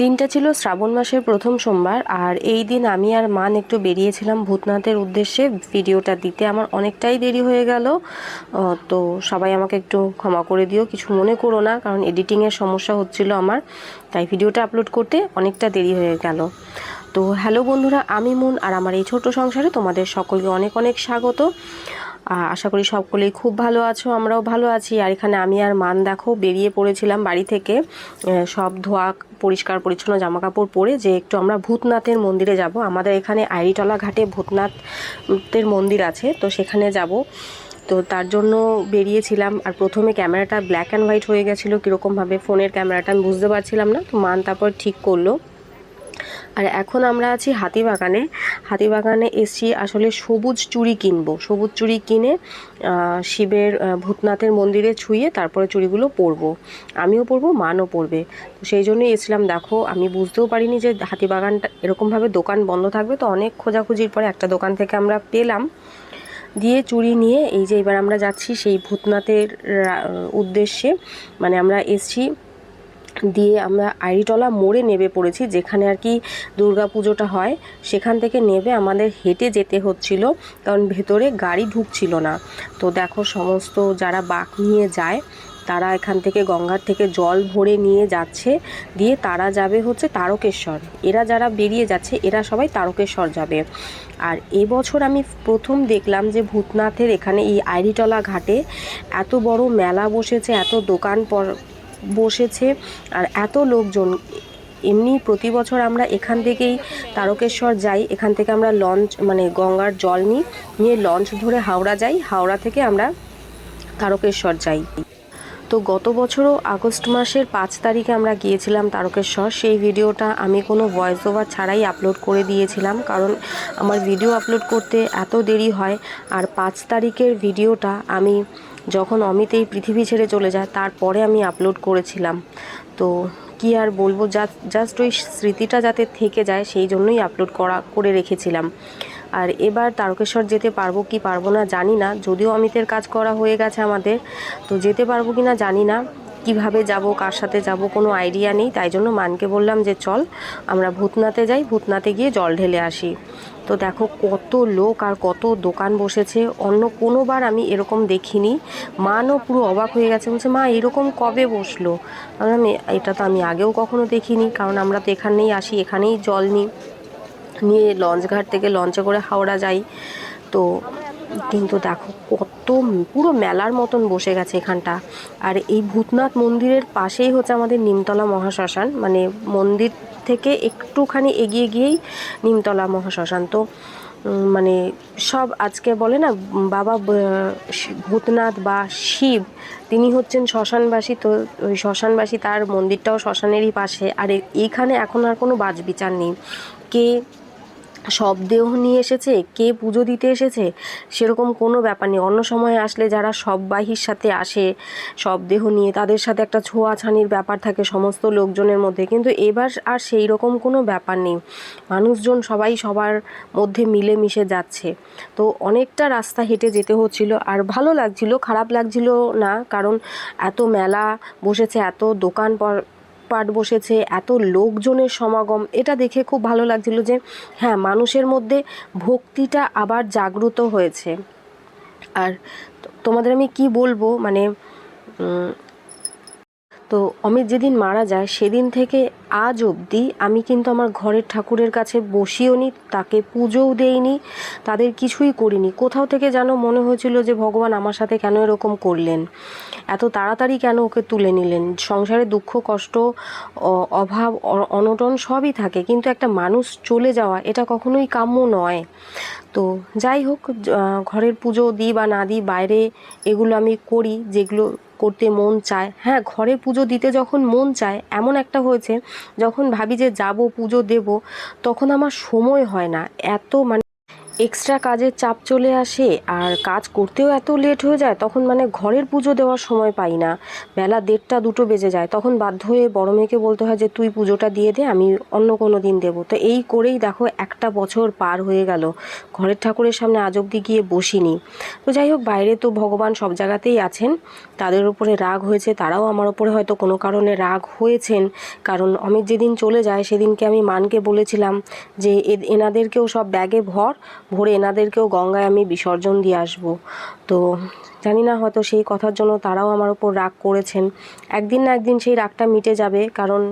দিনটা ছিল শ্রাবণ মাসের প্রথম সোমবার, আর এই দিন আমি আর মান একটু বেরিয়েছিলাম ভূতনাথের উদ্দেশ্যে। ভিডিওটা দিতে আমার অনেকটাই দেরি হয়ে গেল। তো সবাই আমাকে একটু ক্ষমা করে দিও, কিছু মনে করো না, কারণ এডিটিংয়ের সমস্যা হচ্ছিল আমার, তাই ভিডিওটা আপলোড করতে অনেকটা দেরি হয়ে গেল। তো হ্যালো বন্ধুরা, আমি মুন, আর আমার এই ছোট্ট সংসারে তোমাদের সকলকে অনেক অনেক স্বাগত। আশা করি সকলেই খুব ভালো আছো, আমরাও ভালো আছি। আর এখানে আমি আর মান দেখো, বেরিয়ে পড়েছিলাম বাড়ি থেকে। সব ধোয়া পরিষ্কার পরিচ্ছন্ন জামা কাপড় পরে যে একটু আমরা ভূতনাথের মন্দিরে যাব। আমাদের এখানে আইরিটলা ঘাটে ভূতনাথের মন্দির আছে, তো সেখানে যাব। তো তার জন্য বেরিয়েছিলাম আর প্রথমে ক্যামেরাটা ব্ল্যাক অ্যান্ড হোয়াইট হয়ে গেছিল, কীরকমভাবে ফোনের ক্যামেরাটা আমি বুঝতে পারছিলাম না। তো মান তারপর ঠিক করল। আর এখন আমরা আছি হাতিবাগানে। হাতিবাগানে এসছি আসলে সবুজ চুড়ি কিনবো। সবুজ চুড়ি কিনে শিবের ভূতনাথের মন্দিরে ছুঁয়ে তারপরে চুড়িগুলো পরবো। আমিও পরবো, মানও পরবে। তো সেই জন্যই এসেছিলাম। দেখো, আমি বুঝতেও পারিনি যে হাতিবাগানটা এরকমভাবে দোকান বন্ধ থাকবে। তো অনেক খোঁজাখুঁজির পরে একটা দোকান থেকে আমরা পেলাম। দিয়ে চুড়ি নিয়ে এই যে এবার আমরা যাচ্ছি সেই ভূতনাথের উদ্দেশ্যে। মানে আমরা এসছি দিয়ে আমরা আইরিটলা মোড়ে নেবে পড়েছি, যেখানে আর কি দুর্গা পুজোটা হয়। সেখান থেকে নেবে আমাদের হেঁটে যেতে হচ্ছিল, কারণ ভেতরে গাড়ি ঢুকছিল না। তো দেখো সমস্ত যারা বাঁক নিয়ে যায়, তারা এখান থেকে গঙ্গার থেকে জল ভরে নিয়ে যাচ্ছে, দিয়ে তারা যাবে হচ্ছে তারকেশ্বর। এরা যারা বেরিয়ে যাচ্ছে, এরা সবাই তারকেশ্বর যাবে। আর এবছর আমি প্রথম দেখলাম যে ভূতনাথের এখানে এই আইরিটলা ঘাটে এত বড় মেলা বসেছে, এত দোকান বসেছে। আর এত লোকজন, এমনি প্রতি বছর আমরা এখান থেকেই তারকেশ্বর যাই। এখান থেকে আমরা লঞ্চ মানে গঙ্গার জল নিই, নিয়ে লঞ্চ ধরে হাওড়া যাই। হাওড়া থেকে আমরা তারকেশ্বর যাই। তো গত বছরও আগস্ট মাসের পাঁচ তারিখে আমরা গিয়েছিলাম তারকেশ্বর। সেই ভিডিওটা আমি কোনো ভয়েস ওভার ছাড়াই আপলোড করে দিয়েছিলাম, কারণ আমার ভিডিও আপলোড করতে এত দেরি হয়। আর পাঁচ তারিখের ভিডিওটা আমি যখন অমিত এই পৃথিবী ছেড়ে চলে যায়, তারপরে আমি আপলোড করেছিলাম। তো কি আর বলব জাস্ট ওই স্মৃতিটা যাতে থেকে যায়, সেই জন্যই আপলোড করা, করে রেখেছিলাম। আর এবার তারকেশ্বর যেতে পারব কি পারব না জানি না, যদিও অমিতের কাজ করা হয়ে গেছে আমাদের, তো যেতে পারব কি না জানি না, কীভাবে যাব, কার সাথে যাব, কোনো আইডিয়া নেই, তাই জন্য মানকে বললাম যে চল, আমরা ভূতনাথে যাই ভূতনাথে গিয়ে জল ঢেলে আসি। তো দেখো কত লোক আর কত দোকান বসেছে। অন্য কোনোবার আমি এরকম দেখিনি। মানও পুরো অবাক হয়ে গেছে। বলছে, মা, এরকম কবে বসল? আমি এটা তো আমি আগেও কখনো দেখিনি। কারণ আমরা তো এখানেই আসি, এখানেই জল নিই। নিয়ে লঞ্চ ঘাট থেকে লঞ্চে করে হাওড়া যাই। তো, কিন্তু দেখো কত পুরো মেলার মতন বসে গেছে এখানটা। আর এই ভূতনাথ মন্দিরের পাশেই হচ্ছে আমাদের নিমতলা মহাশ্মশান মানে মন্দির থেকে একটুখানি এগিয়ে গিয়েই নিমতলা মহাশ্মশান। তো মানে সব আজকে বলে না, বাবা ভূতনাথ বা শিব, তিনি হচ্ছেন শ্মশানবাসী। তো ওই শ্মশানবাসী তার মন্দিরটাও শ্মশানেরই পাশে। আর এইখানে এখন আর কোনো বাজ বিচার নেই। কে সব দেহ নিয়ে এসেছে, কে পুজো দিতে এসেছে, সেরকম কোনো ব্যাপার নেই। অন্য সময় আসলে যারা সব বাহির সাথে আসে, সব দেহ নিয়ে তাদের সাথে একটা ছোঁয়াছানির ব্যাপার থাকে সমস্ত লোকজনের মধ্যে। কিন্তু এবার আর সেই রকম কোনো ব্যাপার নেই। মানুষজন সবাই সবার মধ্যে মিলে মিশে যাচ্ছে। তো অনেকটা রাস্তা হেঁটে যেতে হচ্ছিল। আর ভালো লাগছিল, খারাপ লাগছিল না, কারণ এত মেলা বসেছে, এত দোকান পাট বসেছে, এত লোকজনের সমাগম, এটা দেখে খুব ভালো লাগছিল যে হ্যাঁ মানুষের মধ্যে ভক্তিটা আবার জাগ্রত হয়েছে। আর তোমাদের আমি কি বলব মানে তো অমিত যেদিন মারা যায়, সেদিন থেকে আজ অবধি আমি কিন্তু আমার ঘরের ঠাকুরের কাছে বসিও নি, তাকে পুজোও দেইনি, তাদের কিছুই করিনি। কোথাও থেকে যেন মনে হয়েছিল যে ভগবান আমার সাথে কেন এরকম করলেন? এত তাড়াতাড়ি কেন ওকে তুলে নিলেন? সংসারে দুঃখ, কষ্ট অভাব অনটন সবই থাকে, কিন্তু একটা মানুষ চলে যাওয়া এটা কখনোই কাম্য নয়। তো যাই হোক ঘরের পুজো দিই বা না দিই, বাইরে এগুলো আমি করি, যেগুলো করতে মন চায়। হ্যাঁ ঘরে পুজো দিতে যখন মন চায়, এমন একটা হয়েছে, যখন ভাবি যে যাব, পুজো দেব, তখন আমার সময় হয় না। এত মানে এক্সট্রা কাজের চাপ চলে আসে আর কাজ করতেও এত লেট হয়ে যায়, তখন মানে ঘরের পুজো দেওয়ার সময় পাই না। বেলা দেড়টা দুটো বেজে যায়, তখন বাধ্য হয়ে বড় মেয়েকে বলতে হয় যে, তুই পুজোটা দিয়ে দে, আমি অন্য কোনো দিন দেবো। তো এই করেই দেখো একটা বছর পার হয়ে গেল, ঘরের ঠাকুরের সামনে আজ অব্দি গিয়ে বসিনি। তো যাই হোক, বাইরে তো ভগবান সব জায়গাতেই আছেন, তাদের উপরে রাগ হয়েছে, তারাও আমার ওপরে হয়তো কোনো কারণে রাগ হয়েছেন, কারণ অমিত যেদিন চলে যায়, সেদিনকে আমি মানকে বলেছিলাম যে এনাদেরকেও সব ব্যাগে ভর ভরে এনাদেরকেও গঙ্গায় আমি বিসর্জন দিয়ে আসব। তো জানি না, হয়তো সেই কথার জন্য তারাও আমার উপর রাগ করেছেন। একদিন না একদিন সেই রাগটা মিটে যাবে, কারণ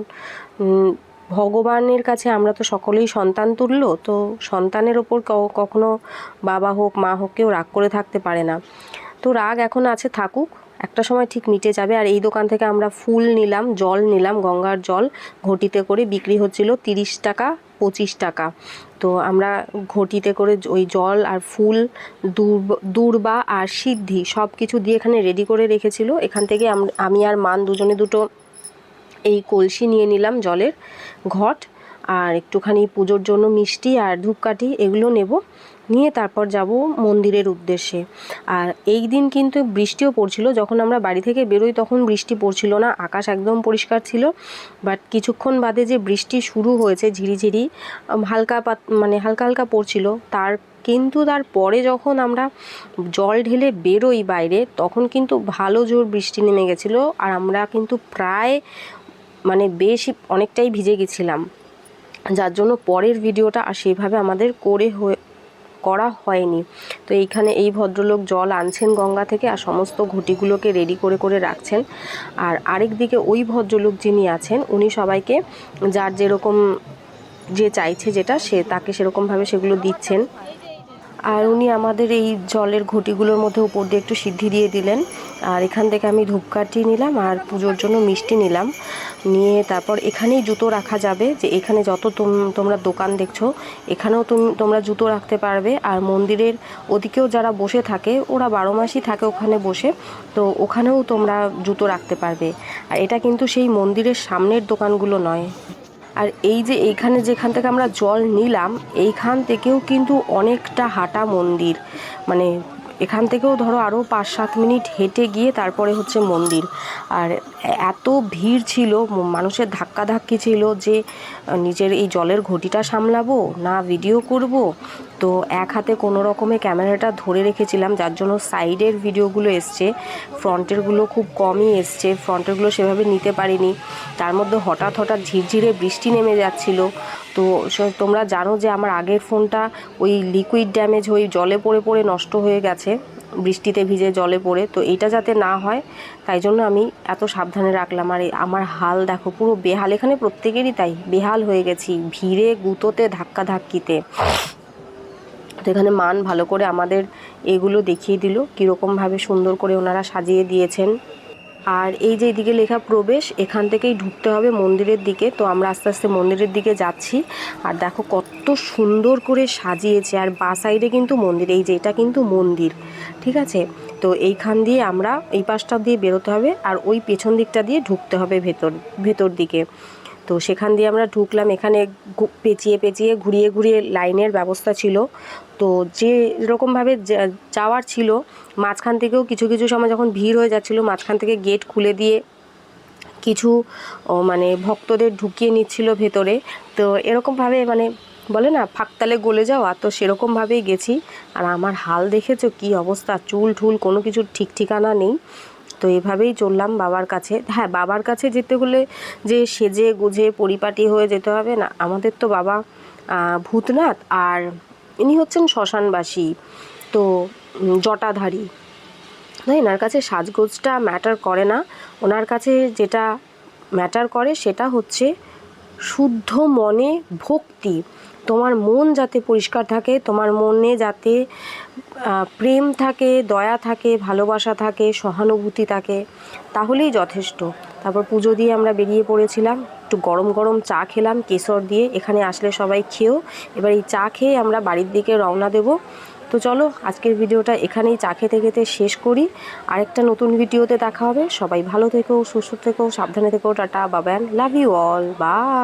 ভগবানের কাছে আমরা তো সকলেই সন্তান তুল্য, তো সন্তানের ওপর কখনো বাবা হোক, মা হোক কেউ রাগ করে থাকতে পারে না। তো রাগ এখন আছে থাকুক, একটা সময় ঠিক মিটে যাবে। আর এই দোকান থেকে আমরা ফুল নিলাম, জল নিলাম, গঙ্গার জল ঘটিতে করে বিক্রি হচ্ছিল তিরিশ টাকা পঁচিশ টাকা। তো আমরা ঘটিতে করে ওই জল আর ফুল, দুর্বা আর সিদ্ধি সব কিছু দিয়ে এখানে রেডি করে রেখেছিল। এখান থেকে আমি আর মান দুজনে দুটো এই কলসি নিয়ে নিলাম জলের ঘট। আর একটুখানি পুজোর জন্য মিষ্টি আর ধূপকাঠি এগুলো নেব। নিয়ে তারপর যাব মন্দিরের উদ্দেশ্যে। আর এই দিন কিন্তু বৃষ্টিও পড়ছিল। যখন আমরা বাড়ি থেকে বেরোই তখন বৃষ্টি পড়ছিল না। আকাশ একদম পরিষ্কার ছিল। বাট কিছুক্ষণ বাদে যে বৃষ্টি শুরু হয়েছে ঝিরিঝিরি, হালকা পাত মানে হালকা হালকা পড়ছিল। তার কিন্তু তারপরে যখন আমরা জল ঢেলে বেরোই বাইরে, তখন কিন্তু ভালো জোর বৃষ্টি নেমে গেছিল। আর আমরা কিন্তু প্রায় মানে বেশ অনেকটাই ভিজে গেছিলাম। যার জন্য পরের ভিডিওটা আর সেভাবে আমাদের করে হয়ে, করা হয়নি। তো এইখানে এই ভদ্রলোক জল আনছেন গঙ্গা থেকে আর সমস্ত ঘটিগুলোকে রেডি করে করে রাখছেন। আর আরেক দিকে ওই ভদ্রলোক যিনি আছেন, উনি সবাইকে যার যেরকম যে চাইছে যেটা, সে তাকে সেরকমভাবে সেগুলো দিচ্ছেন। আর উনি আমাদের এই জলের ঘটিগুলোর মধ্যে উপর দিয়ে একটু সিদ্ধি দিয়ে দিলেন। আর এখান থেকে আমি ধূপকাঠি নিলাম আর পুজোর জন্য মিষ্টি নিলাম। নিয়ে তারপর এখানেই জুতো রাখা যাবে যে এখানে যত তোম- তোমরা দোকান দেখছ, এখানেও তুমি, তোমরা জুতো রাখতে পারবে। আর মন্দিরের ওদিকেও যারা বসে থাকে, ওরা বারো মাসই থাকে ওখানে বসে, তো ওখানেও তোমরা জুতো রাখতে পারবে। আর এটা কিন্তু সেই মন্দিরের সামনের দোকানগুলো নয়। আর এই যে এইখানে যেখান থেকে আমরা জল নিলাম, এইখান থেকেও কিন্তু অনেকটা হাঁটা মন্দির। মানে এখান থেকেও ধরো আরও পাঁচ সাত মিনিট হেঁটে গিয়ে তারপরে হচ্ছে মন্দির। আর এত ভিড় ছিল মানুষের ধাক্কাধাক্কি ছিল যে নিজের এই জলের ঘটিটা সামলাবো না ভিডিও করব তো এক হাতে কোনো রকমে ক্যামেরাটা ধরে রেখেছিলাম, যার জন্য সাইডের ভিডিওগুলো এসছে। ফ্রন্টেরগুলো খুব কমই এসছে, ফ্রন্টেরগুলো সেভাবে নিতে পারিনি। তার মধ্যে হঠাৎ হঠাৎ ঝিরঝিরে বৃষ্টি নেমে যাচ্ছিল। তো তোমরা জানো যে আমার আগের ফোনটা ওই লিকুইড ড্যামেজ হয়ে জলে পড়ে পড়ে নষ্ট হয়ে গেছে, বৃষ্টিতে ভিজে জলে পড়ে। তো এইটা যাতে না হয়, তাই জন্য আমি এত সাবধানে রাখলাম। আর আমার হাল দেখো, পুরো বেহাল, এখানে প্রত্যেকেরই তাই, বেহাল হয়ে গেছি, ভিড়ে গুঁতোতে ধাক্কা ধাক্কিতে তো এখানে মান ভালো করে আমাদের এগুলো দেখিয়ে দিল, কীরকমভাবে সুন্দর করে ওনারা সাজিয়ে দিয়েছেন। আর এই যে এদিকে লেখা প্রবেশ, এখান থেকেই ঢুকতে হবে মন্দিরের দিকে। তো আমরা আস্তে আস্তে মন্দিরের দিকে যাচ্ছি। আর দেখো কত সুন্দর করে সাজিয়েছে। আর বা সাইডে কিন্তু মন্দির, এই যে এটা কিন্তু মন্দির, ঠিক আছে? তো এইখান দিয়ে আমরা এই পাশটা দিয়ে বেরোতে হবে, আর ওই পেছন দিকটা দিয়ে ঢুকতে হবে ভেতর ভেতর দিকে। তো সেখান দিয়ে আমরা ঢুকলাম। এখানে পেঁচিয়ে পেঁচিয়ে ঘুরিয়ে ঘুরিয়ে লাইনের ব্যবস্থা ছিল। তো যে রকমভাবে যাওয়ার ছিল, মাঝখান থেকেও কিছু কিছু সময় যখন ভিড় হয়ে যাচ্ছিল, মাঝখান থেকে গেট খুলে দিয়ে কিছু মানে ভক্তদের ঢুকিয়ে নিচ্ছিল ভেতরে। তো এরকমভাবে মানে বলে না ফাঁকতালে গলে যাওয়া, তো সেরকমভাবেই গেছি। আর আমার হাল দেখেছ? কি অবস্থা? চুল ঠুল কোনো কিছুর ঠিক ঠিকানা নেই। তো এভাবেই চললাম বাবার কাছে। হ্যাঁ বাবার কাছে যেতে হলে যে সেজে গুজে পরিপাটি হয়ে যেতে হবে না। আমাদের তো বাবা ভূতনাথ আর ইনি হচ্ছেন শ্মশানবাসী, তো জটাধারী। না? এনার কাছে সাজগোজটা ম্যাটার করে না। ওনার কাছে যেটা ম্যাটার করে সেটা হচ্ছে শুদ্ধ মনে ভক্তি। তোমার মন যাতে পরিষ্কার থাকে, তোমার মনে যাতে প্রেম থাকে, দয়া থাকে, ভালোবাসা থাকে, সহানুভূতি থাকে, তাহলেই যথেষ্ট। তারপর পুজো দিয়ে আমরা বেরিয়ে পড়েছিলাম, একটু গরম গরম চা খেলাম, কেশর দিয়ে, এখানে আসলে সবাই খেয়েও, এবার এই চা খেয়ে আমরা বাড়ির দিকে রওনা দেবো। তো চলো, আজকের ভিডিওটা এখানেই চা খেতে খেতে শেষ করি। আরেকটা নতুন ভিডিওতে দেখা হবে। সবাই ভালো থেকো, সুস্থ থেকো, সাবধানে থেকো, tata Baban love you all bye